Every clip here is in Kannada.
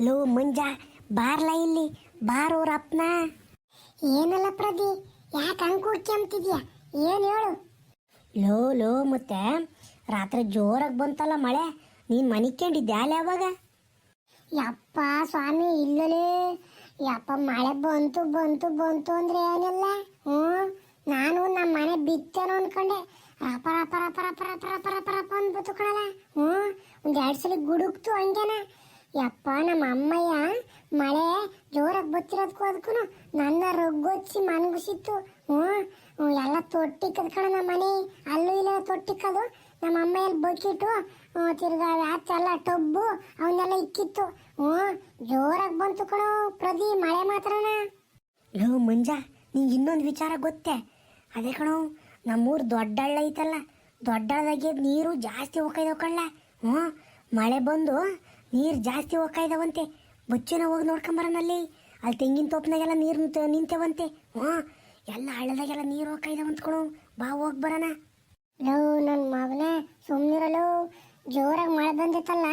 ಲೋ ಮಂಜ, ಬಾರ್ಲ ಇಲ್ಲಿ, ಬಾರೋರ ಅಪ್ನ. ಏನಲ್ಲ ಪ್ರದಿ ಯಾಕೆ ಹಂಗೆ ಕೂಡ್ಕೊಂಬ್ತಿದ್ಯಾ ಏನು ಹೇಳು? ಲೋ ಲೋ ಮತ್ತೆ, ರಾತ್ರಿ ಜೋರಾಗಿ ಬಂತಲ್ಲ ಮಳೆ, ನೀನು ಮನಿಕೊಂಡಿದ್ದೆ ಅಲ್ಲಿ ಯಾವಾಗ ಯಪ್ಪ ಸ್ವಾಮಿ, ಇಲ್ಲಲೇ. ಯಪ್ಪ ಮಳೆ ಬಂತು ಬಂತು ಬಂತು ಅಂದ್ರೆ ಏನಿಲ್ಲ? ಹ್ಞೂ, ನಾನು ನಮ್ಮ ಮನೆ ಬಿತ್ತೇನೋ ಅನ್ಕೊಂಡೆ. ರಪ ರಪ ರಪ ರಪ ರಪ ರಪ ರಪ ಕಣಲ್ಲ. ಹ್ಞೂ ಒಂದು ಎರಡು ಸಲ ಗುಡುಕ್ತು ಹಂಗೇನ. ಯಪ್ಪ ನಮ್ಮ ಅಮ್ಮಯ್ಯ ಮಳೆ ಜೋರಾಗಿ ಬತ್ತಿರೋದಕ್ಕೂ ಅದಕ್ಕೂ ನನ್ನ ರೊಗ್ಗೊಚ್ಚಿ ಮನ್ಗುಸಿತ್ತು. ಹ್ಞೂ ಎಲ್ಲ ತೊಟ್ಟಿಕ್ಕದ ಕಣ ನಮ್ಮ ಮನೆ ಅಲ್ಲೂ ಇಲ್ಲ ತೊಟ್ಟಿಕ್ಕದು ನಮ್ಮ ಅಮ್ಮ ಎಲ್ಲಿ ಬಕಿಟು ತಿರ್ಗಾ ಆಚೆಲ್ಲ ಟೊಬ್ಬು, ಅವನ್ನೆಲ್ಲ ಇಕ್ಕಿತ್ತು. ಹ್ಞೂ, ಜೋರಾಗಿ ಬಂತು ಕಣೋ ಪ್ರತಿ ಮಳೆ ಮಾತ್ರನ? ಲೋ ಮಂಜ, ನಿಂಗೆ ಇನ್ನೊಂದು ವಿಚಾರ ಗೊತ್ತೇ? ಅದೇ ಕಣೋ, ನಮ್ಮೂರು ದೊಡ್ಡ ಹಳ್ಳ ಐತಲ್ಲ ದೊಡ್ಡ ಹಳ್ಳದಾಗೆ ನೀರು ಜಾಸ್ತಿ ಹೋಗ್ತಾಯಿದ್ದಾವೆ ಕಳ್ಳ ಹ್ಞೂ, ಮಳೆ ಬಂದು ನೀರು ಜಾಸ್ತಿ ಹೋಗ್ತಾಯಿದಾವಂತೆ. ಬಚ್ಚನ ಹೋಗಿ ನೋಡ್ಕೊಂಬರೋನಲ್ಲಿ ಅಲ್ಲಿ ತೆಂಗಿನ ತೋಪ್ನಾಗೆಲ್ಲ ನೀರು ನಿಂತ ನಿಂತೇವಂತೆ ಹ್ಞೂ. ಎಲ್ಲ ಹಳ್ಳದಾಗೆಲ್ಲ ನೀರು ಹೋಗ್ತಾಯಿದಾವಂತ ಕಣೋ ಬಾ, ಹೋಗಿ ಬರೋಣ. ಲೋ ನನ್ನ ಮಗನೇ ಸುಮ್ಮನಿರಲು ಜೋರಾಗಿ ಮಳೆ ಬಂದಿತ್ತಲ್ಲ.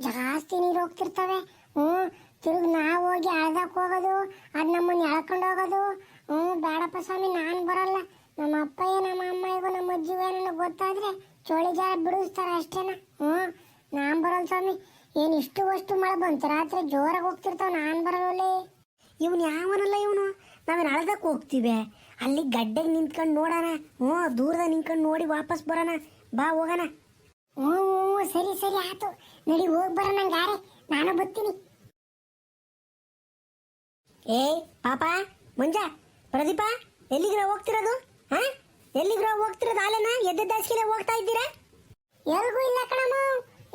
ಜಾಸ್ತಿ ನೀರು ಹೋಗ್ತಿರ್ತವೆ. ಹ್ಞೂ. ತಿರುಗಿ ನಾವು ಹೋಗಿ ಅಳ್ದಕ್ಕೆ ಹೋಗೋದು, ಅದು ನಮ್ಮನ್ನು ಎಳ್ಕೊಂಡು ಹೋಗೋದು. ಹ್ಞೂ, ಬೇಡಪ್ಪ ಸ್ವಾಮಿ, ನಾನು ಬರಲ್ಲ. ನಮ್ಮ ಅಪ್ಪಯ್ಯ, ನಮ್ಮ ಅಮ್ಮಯ್ಯಗೂ, ನಮ್ಮ ಅಜ್ಜಿಗೂ ಏನೋ ಗೊತ್ತಾದ್ರೆ ಚೋಳಿ ಜಾರ ಬಿಡಿಸ್ತಾರೆ ಅಷ್ಟೇನ. ಹ್ಞೂ. ನಾನು ಬರಲ್ಲ ಸ್ವಾಮಿ. ಏನು ಇಷ್ಟು ವಸ್ತು ಮಳೆ ಬಂತು? ರಾತ್ರಿ ಜೋರಾಗಿ ಹೋಗ್ತಿರ್ತಾವ, ನಾನು ಬರಲ್ಲೇ ಇವನು ಯಾವನಲ್ಲ ಇವನು? ನಾವೇನು ಅಳ್ದಕ್ಕೆ ಹೋಗ್ತೀವಿ. ಅಲ್ಲಿ ಗಡ್ಡೆಗೆ ನಿಂತ್ಕೊಂಡು ನೋಡೋಣ. ಹ್ಞೂ, ದೂರದಾಗ ನಿಂತ್ಕೊಂಡು ನೋಡಿ ವಾಪಸ್ ಬರೋಣ. ಬಾ, ಹೋಗೋಣ. ಹ್ಞೂ ಹ್ಞೂ ಸರಿ ಸರಿ, ಆಯ್ತು. ನಡಿ, ಹೋಗಿ ಬರೋಣ ಗಾರೆ ನಾನು ಬರ್ತೀನಿ. ಏ ಪಾಪ, ಮುಂಜಾ. ಪ್ರದೀಪ, ಎಲ್ಲಿಗ್ರ ಹೋಗ್ತಿರೋದು? ಹಾ? ಎಲ್ಲಿಗ್ರ ಹೋಗ್ತಿರೋದು? ಆಲೆನ ಎದ್ದ ದಾಸಿಗೆ ಹೋಗ್ತಾ ಇದ್ದೀರಾ? ಎಲ್ಗೂ ಇಲ್ಲ ಕಣಮ್ಮ.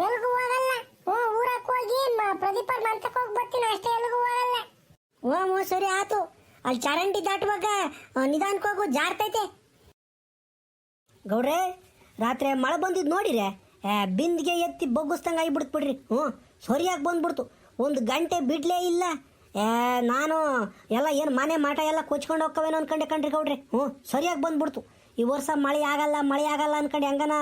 ಎಲ್ಗೂ ಹೋಗಲ್ಲ. ಹ್ಞೂ ಊರಕ್ಕೆ ಹೋಗಿ ಮಾ, ಪ್ರದೀಪ ಮಂತಕ್ಕೆ ಹೋಗಿ ಬರ್ತೀನಿ, ಅಷ್ಟೇ ಎಲ್ಲಿಗೂ ಹೋಗಲ್ಲ. ಓ, ಮೋ, ಸರಿ ಆತು. ಅಲ್ಲಿ ಚರಂಡಿ ದಾಟುವಾಗ ನಿಧಾನಕ್ಕೆ ಹೋಗು, ಜಾರ್ತೈತೆ. ಗೌಡ್ರೆ, ರಾತ್ರಿ ಮಳೆ ಬಂದಿದ್ದು ನೋಡಿರೆ ಬಿಂದಿಗೆ ಎತ್ತಿ ಬಗ್ಗಿಸ್ದಂಗೆ ಆಗಿಬಿಡ್ತು ಬಿಡ್ರಿ ಹ್ಞೂ, ಸರಿಯಾಗಿ ಬಂದ್ಬಿಡ್ತು. ಒಂದು ಗಂಟೆ ಬಿಡ್ಲೇ ಇಲ್ಲ. ಏ, ನಾನು ಎಲ್ಲ ಏನು ಮನೆ ಮಾಟ ಎಲ್ಲ ಕೊಚ್ಕೊಂಡು ಹೋಗ್ಕವೇನೋ ಅನ್ಕೊಂಡೆ ಕಣ್ರಿ ಗೌಡ್ರಿ. ಹ್ಞೂ, ಸರಿಯಾಗಿ ಬಂದ್ಬಿಡ್ತು. ಈ ವರ್ಷ ಮಳೆ ಆಗಲ್ಲ ಮಳೆ ಆಗಲ್ಲ ಅನ್ಕೊಂಡು, ಹೆಂಗನ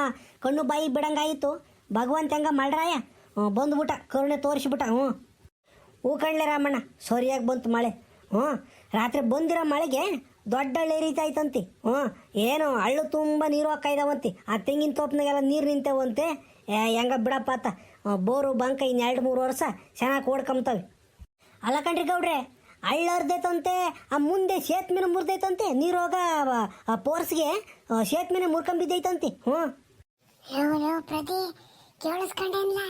ಕಣ್ಣು ಬಾಯಿ ಬಿಡಂಗಾಯಿತು. ಭಗವಂತ ಹೆಂಗ ಮಾಡ್ರಾಯ ಹ್ಞೂ ಬಂದ್ಬಿಟ್ಟ ಕರುಣೆ ತೋರಿಸ್ಬಿಟ್ಟ, ಹ್ಞೂ. ಹೂ ಕಣ್ಲೆ ರಾಮಣ್ಣ, ಸರಿಯಾಗಿ ಬಂತು ಮಳೆ. ಹ್ಞೂ, ರಾತ್ರಿ ಬಂದಿರೋ ಮಳೆಗೆ ದೊಡ್ಡ ಹಳ್ಳಿ ಏರಿತೈತಂತಿ ಹ್ಞೂ, ಏನು ಹಳ್ಳು ತುಂಬ ನೀರು ಹಾಕೈದಾವಂತಿ ಆ ತೆಂಗಿನ ತೋಪ್ನಾಗೆಲ್ಲ ನೀರು ನಿಂತೇವಂತೆ. ಹೆಂಗ ಬಿಡಪ್ಪ ಆತ. ಬೋರು, ಬಂಕ ಇನ್ನು ಎರಡು ಮೂರು ವರ್ಷ ಚೆನ್ನಾಗಿ ಓಡ್ಕೊಂಬ್ತವೆ. ಅಲ್ಲ ಕಣ್ರಿ ಗೌಡ್ರೆ ಹಳ್ಳ ಆ ಮುಂದೆ ಸೇತ್ಮೆನ ಮುರಿದೈತಂತೆ ನೀರು ಹೋಗ ಪೋರ್ಸ್ಗೆ ಮೇಲೆ ಮುರ್ಕೊಂಬಿದ್ದೈತಂತೆ. ಹ್ಞೂ. ಪ್ರತಿ ಕೇಳಿಸ್ಕೊಂಡೇನಿಲ್ಲ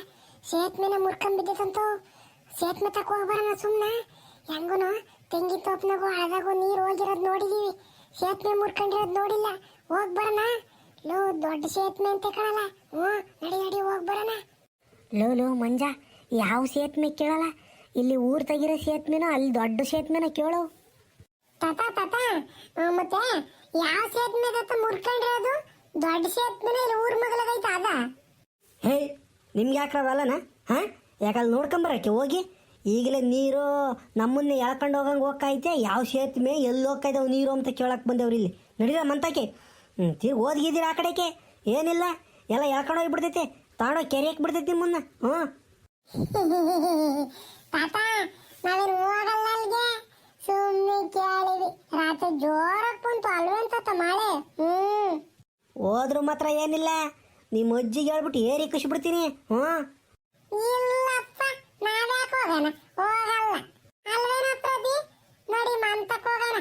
ಸೇತ್ ಮೇಲೆ ಸೇತ್ಮೆ ತಕ್ಕ ಮೇಲೆ ಹೋಗಿ ಬರೋಣ ಸುಮ್ಮನೆ ಹೆಂಗೂ ತೆಂಗಿ ತೋಪ್ನಾಗು ಹಳದಾಗು ನೀರು ಹೋಗಿರೋದು ನೋಡಿದೀವಿ. ಸೇತ್ಮೆ ಮುರ್ಕೊಂಡಿರೋದು ನೋಡಿಲ್ಲ. ಹೋಗ್ಬರೋಣ ಲೋ, ದೊಡ್ಡ ಸೇತ್ಮೆ ಅಂತ ಕಾಣಲ್ಲ. ಹ್ಞೂ, ನಡಿ ನಡಿ, ಹೋಗಿ ಬರೋಣ. ಲೋ ಲೋ, ಮಂಜ, ಯಾವ ಸೇತ್ಮೆ ಕೇಳಲ್ಲ? ಇಲ್ಲಿ ಊರ್ ತೆಗಿರೋ ಸೇತ್ಮೆನೋ ಅಲ್ಲಿ ದೊಡ್ಡ ಸೇತ್ಮೆನ ಕೇಳು. ತಾತ ತಾತ ಮತ್ತೆ ಯಾವ ಸೇತ್ ಮೇಲೆ ಮುರ್ಕೊಂಡಿರೋದು? ದೊಡ್ಡ ಸೇತ್ಮೆನ ಇಲ್ಲಿ ಊರ್ ಮಗಳದೈತ ಅದ? ಹೇ ನಿಮ್ಗೆ ಯಾಕ್ರ ಅವೆಲ್ಲನ ಹಾಂ? ಯಾಕಲ್ಲಿ ನೋಡ್ಕೊಂಬರಕ್ಕೆ? ಹೋಗಿ? ಈಗಲೇ ನೀರು ನಮ್ಮನ್ನೇ ಎಳ್ಕೊಂಡು ಹೋಗಂಗೆ ಹೋಗ್ತೈತೆ ಯಾವ ಸೇತುವೆ ಎಲ್ಲಿ ಹೋಗ್ತಾ ಇದಾವೆ ನೀರು ಅಂತ ಕೇಳಕ್ಕೆ ಬಂದೇವ್ರಿ ಇಲ್ಲಿ. ನಡೀರ ಮಂತಾಕೆ ಹ್ಞೂ ತೀರ್ ಓದ್ಗಿದ್ದೀರ ಆ ಕಡೆಗೆ? ಏನಿಲ್ಲ. ಎಲ್ಲ ಎಳ್ಕೊಂಡು ಹೋಗ್ಬಿಡ್ತೈತೆ ತಾಡೋ ಕೆರೆಯಕ್ಕೆ ಬಿಡ್ತೈತಿ ನಿಮ್ಮನ್ನ. ಹ್ಞೂ ತಾತ ನಾವೇನು ಹೋಗಲ್ಲ ಅಲ್ಲಿಗೆ ಸುಮ್ಮನೆ ಕೇಳಿವಿ ರಾತ್ರಿ ಜೋರಾಗಿ ಬಂತು ಅಲ್ವೇನ್ ತಾತ ಮಳೆ? ಹ್ಮ್. ಹೋದ್ರು ಮಾತ್ರ ಏನಿಲ್ಲ. ನಿಮ್ಮ ಅಜ್ಜಿಗೆ ಹೇಳ್ಬಿಟ್ಟು ಏರಿ ಬಿಡ್ತೀನಿ ಹ್ಞೂ? ಇಲ್ಲಪ್ಪ ನಾವ್ಯಾಕೆ ಹೋಗೋಣ ಹೋಗಲ್ಲ. ಅಲ್ವೇನ ಪ್ರದಿ ನಡಿ ಮಂತಕ್ಕೆ ಹೋಗೋಣ.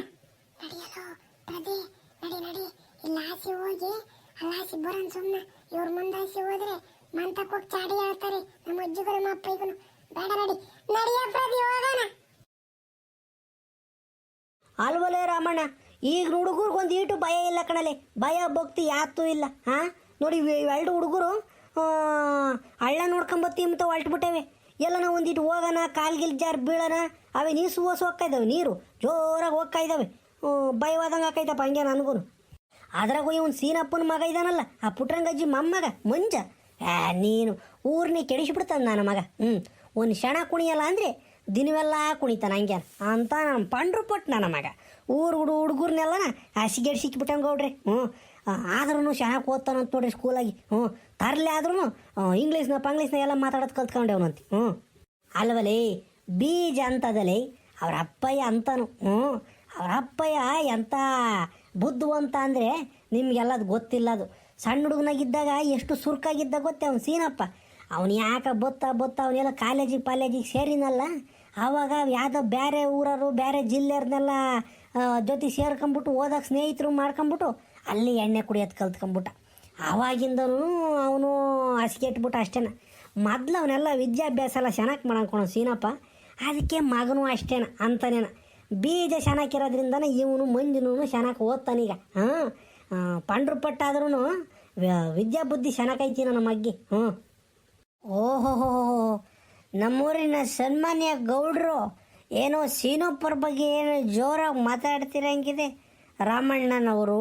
ನಡಿಯಲು ಪ್ರದಿ ನಡಿ ನಡಿ. ಇಲ್ಲ ಹೋಗಿ ಅಲ್ಲಿ ಹಾಸಿ ಬರೋಣ ಸುಮ್ಮನೆ ಇವ್ರ ಮುಂದೆ ಹಾಸಿ ಹೋದ್ರೆ ಮಂತಕ್ ಹೋಗಿ ಚಾಡಿ ಹೇಳ್ತಾರೆ. ನಮ್ಮ ಅಜ್ಜಿಗೂ ನಮ್ಮ ಅಪ್ಪಗೂ ಬೇಡ ನಡಿ. ನಡಿಯ ಪ್ರದಿ ಹೋಗೋಣ. ಅಲ್ವಲೇ ರಾಮಣ್ಣ ಈಗ ಹುಡುಗರಿಗೆ ಒಂದು ಈಟು ಭಯ ಇಲ್ಲ ಕಣಲೆ. ಭಯ ಭಕ್ತಿ ಯಾತೂ ಇಲ್ಲ ಹಾಂ? ನೋಡಿ ಎರಡು ಹುಡುಗರು ಹಳ್ಳ ನೋಡ್ಕೊಂಬತ್ತಿ ಅಂತ ಹೊಲ್ಟ್ಬಿಟ್ಟವೆ. ನಾವು ಒಂದಿಟ್ಟು ಹೋಗೋಣ, ಕಾಲ್ಗಿಲ್ ಜಾರ್ ಬೀಳೋಣ. ಅವೇ ನೀರು ಸುವಾಸು ಹೋಗ್ತಾ ಇದ್ದಾವೆ ನೀರು. ಜೋರಾಗಿ ಹೋಗ್ತಾ ಇದ್ದಾವೆ ಭಯವಾದಂಗೆ ಹಾಕೈತಪ್ಪ ಹಂಗೆ ನನಗೂ ಅದ್ರಾಗೂ ಒಂದು ಸೀನಪ್ಪನ ಮಗ ಇದ್ದಾನಲ್ಲ ಆ ಪುಟ್ರಂಗಜ್ಜಿ ಮೊಮ್ಮಗ, ಮಂಜ. ನೀನು ಊರನ್ನೇ ಕೆಡಿಸಿಬಿಡ್ತಾನೆ ನನ್ನ ಮಗ. ಹ್ಞೂ ಒಂದು ಕ್ಷಣ ಕುಣಿಯಲ್ಲ ಅಂದರೆ ದಿನವೆಲ್ಲ ಕುಣಿತಾನೆ ಹಂಗೆ. ಅಂತ ನಾನು ಪಂಡ್ರು ಪಟ್ಟು ನನ್ನ ಮಗ. ಊರು ಹುಡು ಹುಡುಗರ್ನೆಲ್ಲನ ಹಸಿಗೆಡ್ಸಿಕ್ಬಿಟ್ಟಂಗೆ ಗೌಡ್ರಿ ಹ್ಞೂ ಆದ್ರೂ ಚೆನ್ನಾಗಿ ಓದ್ತಾನಂತ ನೋಡ್ರಿ ಸ್ಕೂಲಾಗಿ ಹ್ಞೂ, ತರಲೆ ಆದ್ರೂ ಇಂಗ್ಲೀಷ್ನ ಪಂಗ್ಲೀಷ್ನ ಎಲ್ಲ ಮಾತಾಡೋದು ಕಲ್ತ್ಕೊಂಡೇವನಂತೆ ಹ್ಞೂ. ಅಲ್ವಲೇ, ಬೀಜ ಅಂತದಲ್ಲಿ ಅವ್ರ ಅಪ್ಪಯ್ಯ ಅಂತನು. ಹ್ಞೂ, ಅವ್ರ ಅಪ್ಪಯ್ಯ ಎಂಥ ಬುದ್ಧಿವಂತ ಅಂದರೆ ನಿಮ್ಗೆಲ್ಲದು ಗೊತ್ತಿಲ್ಲ ಅದು ಸಣ್ಣ ಹುಡುಗನಾಗಿದ್ದಾಗ ಎಷ್ಟು ಸುರ್ಕಾಗಿದ್ದ ಗೊತ್ತೇ ಅವ್ನು ಸೀನಪ್ಪ. ಅವ್ನು ಯಾಕೆ ಬೊತ್ತ ಬೊತ್ತ ಅವನೆಲ್ಲ ಕಾಲೇಜಿಗೆ ಪಾಲೇಜಿಗೆ ಸೇರಿನಲ್ಲ. ಆವಾಗ ಯಾವುದೋ ಬೇರೆ ಊರವರು ಬೇರೆ ಜಿಲ್ಲೆಯವ್ರನ್ನೆಲ್ಲ ಜೊತೆ ಸೇರ್ಕೊಂಬಿಟ್ಟು ಓದೋಕೆ ಸ್ನೇಹಿತರು ಮಾಡ್ಕೊಂಬಿಟ್ಟು ಅಲ್ಲಿ ಎಣ್ಣೆ ಕುಡಿಯೋದು ಕಲ್ತ್ಕೊಂಬಿಟ್ಟ ಆವಾಗಿಂದನೂ ಅವನು ಹಸ್ಗೆಟ್ಬಿಟ್ಟ ಅಷ್ಟೇನ. ಮೊದ್ಲು ಅವನೆಲ್ಲ ವಿದ್ಯಾಭ್ಯಾಸ ಎಲ್ಲ ಚೆನ್ನಾಗಿ ಮಾಡ್ಕೊಳ ಸೀನಪ್ಪ. ಅದಕ್ಕೆ ಮಗನೂ ಅಷ್ಟೇನ, ಅಂತನೇನ. ಬೀಜ ಚೆನ್ನಾಗಿರೋದ್ರಿಂದನೇ ಇವನು ಮಂಜುನು ಚೆನ್ನಾಗಿ ಓದ್ತಾನೀಗ ಹಾಂ ಪಂಡ್ರು ಪಟ್ಟಾದ್ರೂ ವಿದ್ಯಾಬುದ್ಧಿ ಚೆನ್ನಾಗೈತಿ ನನ್ನ ಮಗ್ಗಿ. ಹ್ಞೂ ಓಹೋ ನಮ್ಮೂರಿನ ಸನ್ಮಾನ್ಯ ಗೌಡ್ರು ಏನೋ ಸೀನೋಪ್ಪರ ಬಗ್ಗೆ ಏನು ಜೋರಾಗಿ ಮಾತಾಡ್ತಿರಂಗಿದೆ. ರಾಮಣ್ಣನವರು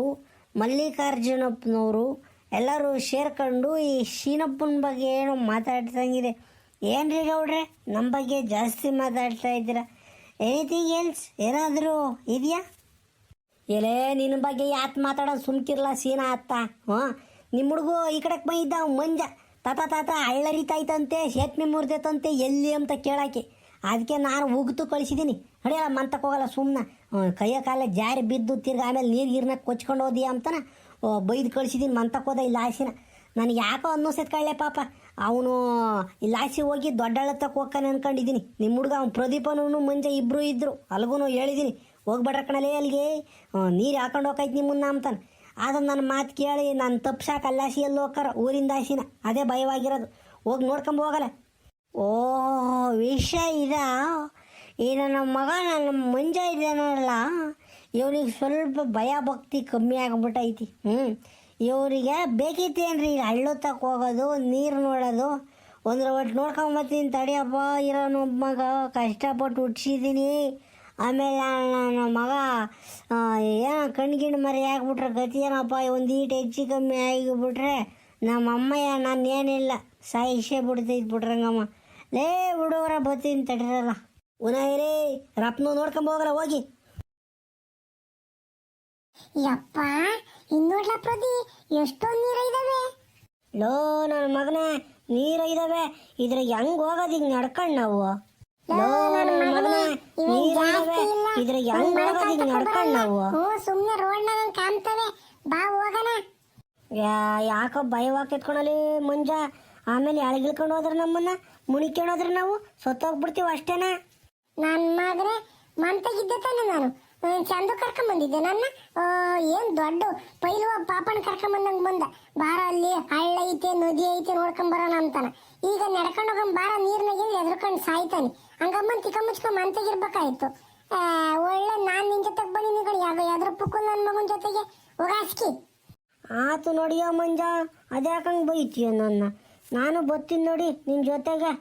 ಮಲ್ಲಿಕಾರ್ಜುನಪ್ಪನವರು ಎಲ್ಲರೂ ಸೇರ್ಕೊಂಡು ಈ ಶೀನಪ್ಪನ ಬಗ್ಗೆ ಏನೋ ಮಾತಾಡ್ತಂಗಿದೆ ಏನ್ರಿ ಗೌಡ್ರೆ? ನಮ್ಮ ಬಗ್ಗೆ ಜಾಸ್ತಿ ಮಾತಾಡ್ತಾ ಇದ್ದೀರಾ? ಎನಿಥಿಂಗ್ ಎಲ್ಸ್ ಏನಾದರೂ ಇದೆಯಾ? ಎಲೇ ನಿನ್ನ ಬಗ್ಗೆ ಯಾತ್ ಮಾತಾಡೋದು ಸುಮ್ಕಿರ್ಲ ಸೀನಾ ಅತ್ತ? ಹ್ಞೂ? ನಿಮ್ಮ ಹುಡುಗು ಈ ಕಡೆಗೆ ಅವ್ನ್ ಮಂಜ. ತಾತ ತಾತ ಹಳ್ಳರಿತಾಯ್ತಂತೆ ಸೇತ್ಮೆ ಮುರಿದೈತಂತೆ ಎಲ್ಲಿ ಅಂತ ಕೇಳಾಕೆ ಅದಕ್ಕೆ ನಾನು ಉಗ್ತು ಕಳಿಸಿದ್ದೀನಿ ಅಡಿಯಲ್ಲ ಮಂತಕ್ಕೆ ಹೋಗಲ್ಲ ಸುಮ್ಮನೆ ಕೈಯ ಕಾಲ ಜಾರಿ ಬಿದ್ದು ತಿರ್ಗಿ ಆಮೇಲೆ ನೀರು ಗಿರ್ನ ಕೊಚ್ಕೊಂಡು ಹೋದಿ ಅಂತನ ಬೈದು ಕಳಿಸಿದ್ದೀನಿ ಮಂತಕ್ಕೆ ಹೋದ ಇಲ್ಲಿ ಆಸಿನ ನನಗೆ ಯಾಕೋ ಅನ್ನಿಸ್ತೈತೆ ಕಳ್ಳೆ ಪಾಪ. ಅವನು ಇಲ್ಲಿ ಆಸಿ ಹೋಗಿ ದೊಡ್ಡಳತ್ತಕ್ಕೆ ಹೋಗ್ತಾನೆ ಅನ್ಕೊಂಡಿದ್ದೀನಿ ನಿಮ್ಮ ಹುಡುಗ ಅವ್ನು ಪ್ರದೀಪನೂ ಮುಂಜೆ ಇಬ್ಬರು ಇದ್ದರು ಅಲ್ಗೂ ಹೇಳಿದ್ದೀನಿ ಹೋಗ್ಬೇಡ್ರ ಕಣಲೇ ಅಲ್ಲಿಗೆ ನೀರು ಹಾಕೊಂಡು ಹೋಗೈತೆ ನಿಮ್ಮನ್ನ ಅಂತಾನೆ. ಆದ್ರೆ ನನ್ನ ಮಾತು ಕೇಳಿ, ನಾನು ತಪ್ಸಾಕ ಅಲ್ಲಾಸಿ ಎಲ್ಲಿ ಹೋಗ್ಕಾರ ಊರಿಂದ ಆಸಿನ ಅದೇ ಭಯವಾಗಿರೋದು. ಹೋಗಿ ನೋಡ್ಕೊಂಬ ಹೋಗಲ್ಲ. ಓ ವಿಷಯ ಇದ? ಈ ನನ್ನ ಮಗ ನನ್ನ ಮಂಜ ಇದ್ದಾನಲ್ಲ ಇವನಿಗೆ ಸ್ವಲ್ಪ ಭಯ ಭಕ್ತಿ ಕಮ್ಮಿ ಆಗ್ಬಿಟ್ಟೈತಿ ಹ್ಞೂ ಇವರಿಗೆ ಬೇಕಿತ್ತೇನ್ರಿ ಈಗ ತಕ್ಕ ಹೋಗೋದು, ನೀರು ನೋಡೋದು. ಒಂದ್ರ ಒಟ್ಟು ನೋಡ್ಕೊಂಬತ್ತೀನಿ ತಡಿಯಪ್ಪ ಒಬ್ಬ ಮಗ ಕಷ್ಟಪಟ್ಟು ಹುಟ್ಸಿದ್ದೀನಿ ಆಮೇಲೆ ನನ್ನ ಮಗ ಏನೋ ಕಣ್ಗಿಣ್ ಮರಿ ಆಗ್ಬಿಟ್ರೆ ಗತಿ ಏನಪ್ಪ? ಒಂದು ಈಟ್ ಹೆಚ್ಚು ಕಮ್ಮಿ ಆಗಿಬಿಟ್ರೆ ನಮ್ಮ ಅಮ್ಮಯ್ಯ ನಾನು ಏನಿಲ್ಲ ಸಾಯಿಸೇ ಬಿಡ್ತೈತಿ ಬಿಟ್ರಂಗಮ್ಮ ಲೇ ಹುಡುಗರ ಬತ್ತೀನಿ ತಡಿರಲ್ಲ ಉನಾಯಿರಿ ರಪ್ನು ನೋಡ್ಕೊಂಡ್ ಹೋಗಲ್ಲ ಹೋಗಿ. ಯಪ್ಪ ಇನ್ನೋಡ್ಲ ಪ್ರದಿ ಎಷ್ಟೊಂದು ನೀರ ಇದಾವೆ? ಲೋ ನನ್ನ ಮಗನೇ ನೀರ ಇದಾವೆ. ಇದ್ರ ಹೆಂಗ್ ಹೋಗೋದ್ ಹಿಂಗ್ ನಡ್ಕೊಂಡ್ ನಾವು? ಲೋ ನನ್ನ ಮಗನೇ ನೀರ ಇದಾವೆ. ಇದ್ರ ಹೆಂಗ್ ಹೋಗೋದ್ ಹಿಂಗ್ ನಡ್ಕೊಂಡ್ ನಾವು? ಹ್ಞೂ ಸುಮ್ಮನೆ ರೋಡ್ನಾಗ ಕಾಣ್ತವೆ. ಬಾ ಹೋಗೋಣ. ಯಾ ಯಾಕೋ ಭಯವಾಗಿ ಮುಂಜಾ ಮುಂಜ. ಆಮೇಲೆ ಎಳಗಿಳ್ಕೊಂಡು ಹೋದ್ರ ನಮ್ಮನ್ನ? ಮುಣಿಕೊಂಡು ಹೋದ್ರೆ ನಾವು ಸತ್ತೋಗ್ಬಿಡ್ತೀವಿ ಅಷ್ಟೇನಾ? ನನ್ನ ಮಗನೇ ಮಂತಾಗಿದ್ದೆ ತಾನೆ ನಾನು. ಚಂದು ಕರ್ಕೊಂಡ್ ಬಂದಿದ್ದೆ. ನನ್ನ ಏನು ದೊಡ್ಡ ಪೈಲುವ ಪಾಪನ ಕರ್ಕೊಂಡ್ ಬಂದಂಗ್ ಬಂದ. ಬಾರ ಅಲ್ಲಿ ಹಳ್ಳ ಐತೆ ನದಿ ಐತೆ ನೋಡ್ಕೊಂಡ್ ಬರೋಣ ಅಂತಾನ. ಈಗ ನಡ್ಕೊಂಡು ಹೋಗಂ ಬಾರ ನೀರ್ನಾಗ ಎದ್ರಕೊಂಡು ಸಾಯ್ತಾನೆ. ಹಂಗಮ್ಮನ್ ತಿಕ್ಕ ಮುಚ್ಕೊಂಡ್ ಮಂತಾಗಿರ್ಬೇಕಾಯ್ತು. ಆ, ಒಳ್ಳೆ ನಾನ್ ನಿನ್ ಜೊತೆಗೆ ಬಂದಿನಿ ಕಡೆ ಯಾವ್ದು ಎದ್ರ ಪುಕ್ಕು ನನ್ನ ಮಗನ ಜೊತೆಗೆ. ಹೋಗಾಸ್ಕಿ ಆತು ನೋಡಿಯೋ ಮಂಜ ಅದ್ಯಾಕಂಗ್ ಬೈತೀಯ ನನ್ನ? ನಾನು ಬರ್ತೀನಿ ನೋಡಿ ನಿನ್ನ ಜೊತೆಗೆ.